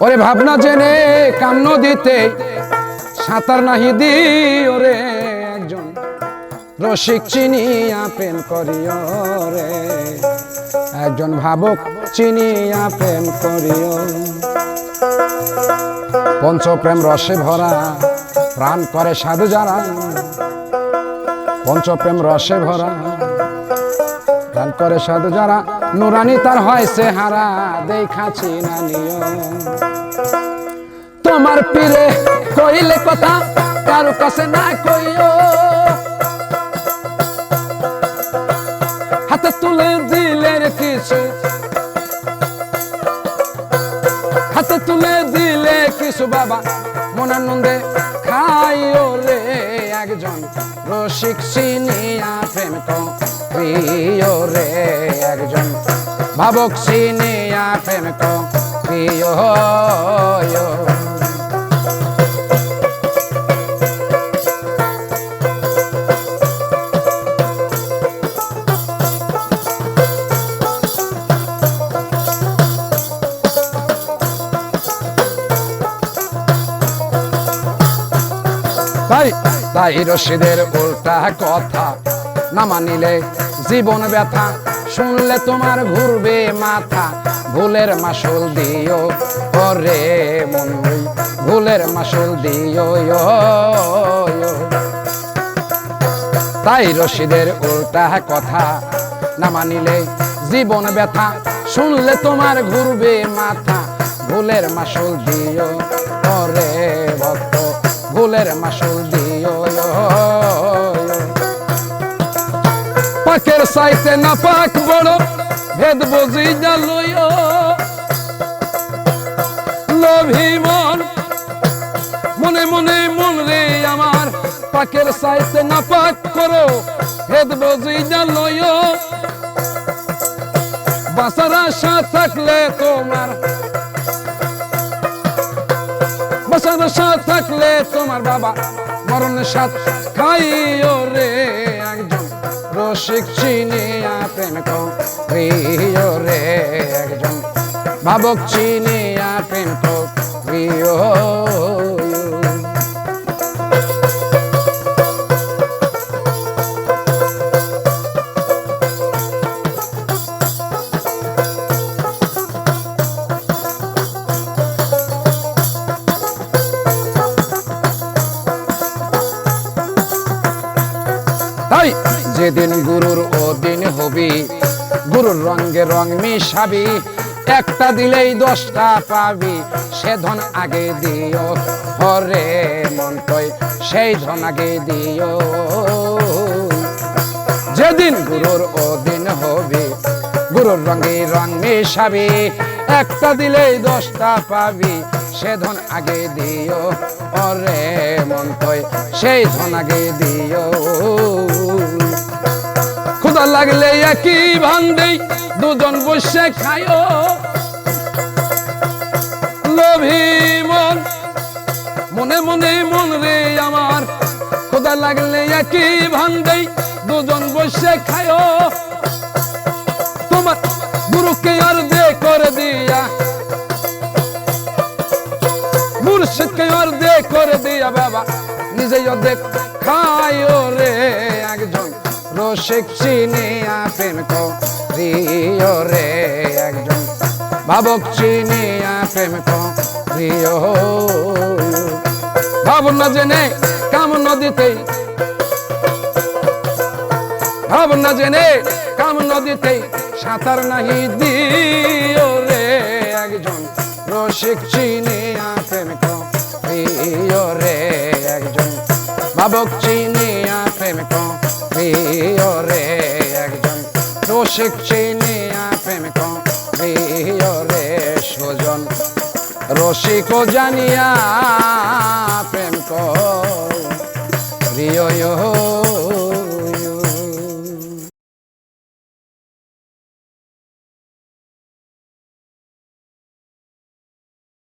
ওরে ভাবনা জেনে কান্ন দিতে সাঁতার নাহি দি ওরে একজন। রসিক চিনিয়া প্রেম করিও রে। একজন ভাবক চিনিয়া প্রেম করিও। পঞ্চপ্রেম রসে ভরা, প্রাণ করে সাধু যারা। পঞ্চপ্রেম রসে ভরা গান করে সাধু যারা, নুরানি তার হয় সে হারা দেখাছি না তোমার পীরে কইলে কথা, কারও কাছে না কইও। হাতে তুলে দিলে কিছু। হাতে তুলে দিলে কিছু বাবা, মনানন্দে খাইও রে একজন। রসিক সিনিয়া প্রেম প্রিয় রে একজন ভাবক সিনিয়া প্রেম প্রিয় তাই তাই রশিদের উল্টা কথা না মানিলে জীবন ব্যথা, শুনলে তোমার ঘুরবে মাথা। ভুলের মাসুল দিও, ওরে মন্দি ভুলের মাসুল দিও। তাই রশিদের উল্টা কথা না মানিলে জীবন ব্যথা, শুনলে তোমার ঘুরবে মাথা। ভুলের মাসুল দিও, ওরে ভক্ত। ভুলের মাসুল দিও। সাইতে না পাক বড় ভেদ বুঝি জালুয় লোভী মন, মনে মনে মন রে আমার, পাকের সাইতে না পাক করো, ভেদ বুঝি জালুয় বাসার আশা থাকলে তোমার বাসার আশা থাকলে তোমার বাবা মরণের সাথ খাইও রে। রসিক চিনিয়া প্রেম প্রিয় রে একজন। ভাবক চিনিয়া প্রেম প্রিয় তাই যেদিন গুরুর অদিন হবি, গুরুর রঙে রং মিশাবি, একটা দিলেই দশটা পাবি সে ধন আগে দিও, হরে মন্তয় সেই ধন আগে দিও। যেদিন গুরুর অদিন হবে, গুরুর রঙে রং মেশাবি, একটা দিলেই দশটা পাবি সে ধন আগে দিও। অরে মন্তয় সেই ধন আগে দিও। ক্ষুদা লাগলে একই ভান দেই দুজন বসে খায়ও লোভী মন, মনে মনে মন রে আমার। ক্ষুদা লাগলে একই ভান দেই দুজন বসে খায়ও করে দিয়া বাবা, নিজেই অর্ধেক খায়ও রে একজন। রসিক চিনিয়া প্রেম প্রিয় রে একজন। ভাবক চিনিয়া প্রেম প্রিয় ভাবনা জেনে কাম নদীতেই ভাবনা জেনে কাম নদীতেই সাঁতার নাহি দিও রে একজন। রসিক চিনিয়া প্রেম প্রিয় রে, একজন ভাবক চিনিয়া প্রেম প্রিয় রে, একজন রসিক চিনিয়া প্রেম প্রিয় রে, সুজন রসিক জানিয়া প্রেম প্রিয়